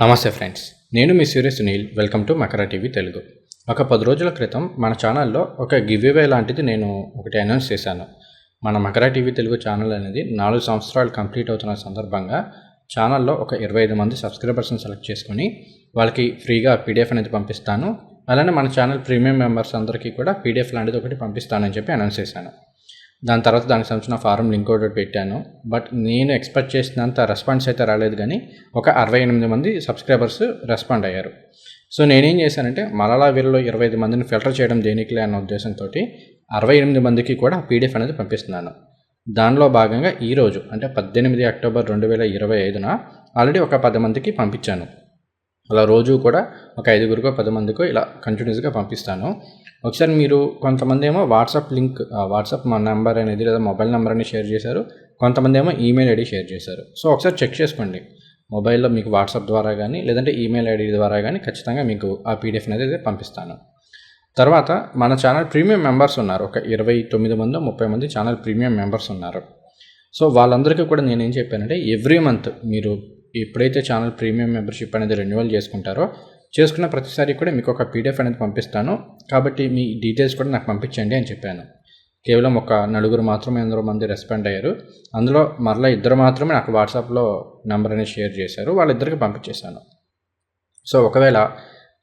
నమస్తే ఫ్రెండ్స్ నేను మీ Surya Sunil welcome to Makara TV Telugu. ఒక పది రోజుల క్రితం మన ఛానల్లో ఒక గివ్వే లాంటిది నేను ఒకటి అనౌన్స్ చేశాను. మన మకర టీవీ తెలుగు ఛానల్ అనేది నాలుగు సంవత్సరాలు కంప్లీట్ అవుతున్న సందర్భంగా ఛానల్లో ఒక ఇరవై ఐదు మంది సబ్స్క్రైబర్స్ని సెలెక్ట్ చేసుకుని వాళ్ళకి ఫ్రీగా పీడిఎఫ్ అనేది పంపిస్తాను. అలానే మన ఛానల్ ప్రీమియం మెంబర్స్ అందరికీ కూడా పీడిఎఫ్ లాంటిది ఒకటి పంపిస్తానని చెప్పి అనౌన్స్ చేశాను. దాని తర్వాత దానికి సంబంధించిన ఫారం లింక్ ఒకటి పెట్టాను. బట్ నేను ఎక్స్పెక్ట్ చేసినంత రెస్పాన్స్ అయితే రాలేదు కానీ ఒక అరవై ఎనిమిది మంది సబ్స్క్రైబర్స్ రెస్పాండ్ అయ్యారు. సో నేనేం చేశానంటే మలాలా వీరిలో ఇరవై ఐదు మందిని ఫిల్టర్ చేయడం దేనికిలే అన్న ఉద్దేశంతో అరవై ఎనిమిది మందికి కూడా పీడిఎఫ్ అనేది పంపిస్తున్నాను. దానిలో భాగంగా ఈరోజు అంటే పద్దెనిమిది అక్టోబర్ రెండు వేల ఇరవై ఐదున ఆల్రెడీ ఒక పది మందికి పంపించాను. అలా రోజు కూడా ఒక ఐదుగురికో పది మందికో ఇలా కంటిన్యూస్గా పంపిస్తాను. ఒకసారి మీరు కొంతమంది ఏమో వాట్సాప్ లింక్ వాట్సాప్ మా నెంబర్ అనేది లేదా మొబైల్ నెంబర్ అని షేర్ చేశారు. కొంతమంది ఏమో ఈమెయిల్ ఐడి షేర్ చేశారు. సో ఒకసారి చెక్ చేసుకోండి. మొబైల్లో మీకు వాట్సాప్ ద్వారా కానీ లేదంటే ఈమెయిల్ ఐడి ద్వారా కానీ ఖచ్చితంగా మీకు ఆ పీడిఎఫ్ అనేది పంపిస్తాను. తర్వాత మన ఛానల్ ప్రీమియం మెంబర్స్ ఉన్నారు. ఒక ఇరవై తొమ్మిది మంది ముప్పై మంది ఛానల్ ప్రీమియం మెంబర్స్ ఉన్నారు. సో వాళ్ళందరికీ కూడా నేను ఏం చెప్పానంటే ఎవ్రీ మంత్ మీరు ఎప్పుడైతే ఛానల్ ప్రీమియం మెంబర్షిప్ అనేది రెన్యువల్ చేసుకుంటారో చేసుకున్న ప్రతిసారి కూడా మీకు ఒక పీడిఎఫ్ అనేది పంపిస్తాను. కాబట్టి మీ డీటెయిల్స్ కూడా నాకు పంపించండి అని చెప్పాను. కేవలం ఒక నలుగురు మాత్రమే ఎందరో మంది రెస్పాండ్ అయ్యారు. అందులో మరలా ఇద్దరు మాత్రమే నాకు వాట్సాప్లో నెంబర్ అనేది షేర్ చేశారు. వాళ్ళిద్దరికి పంపించేశాను. సో ఒకవేళ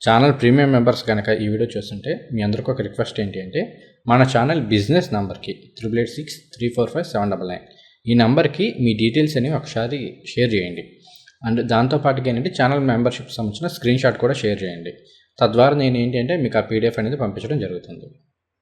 ఛానల్ ప్రీమియం మెంబర్స్ కనుక ఈ వీడియో చూస్తుంటే మీ అందరికీ ఒక రిక్వెస్ట్ ఏంటి అంటే మన ఛానల్ బిజినెస్ నెంబర్కి triple eight six three four five seven double nine ఈ నెంబర్కి మీ డీటెయిల్స్ అనేవి ఒకసారి షేర్ చేయండి. అండ్ దాంతోపాటుగా ఏంటంటే ఛానల్ మెంబర్షిప్ సంబంధించిన స్క్రీన్ షాట్ కూడా షేర్ చేయండి. తద్వారా నేను ఏంటి అంటే మీకు ఆ పీడిఎఫ్ అనేది పంపించడం జరుగుతుంది.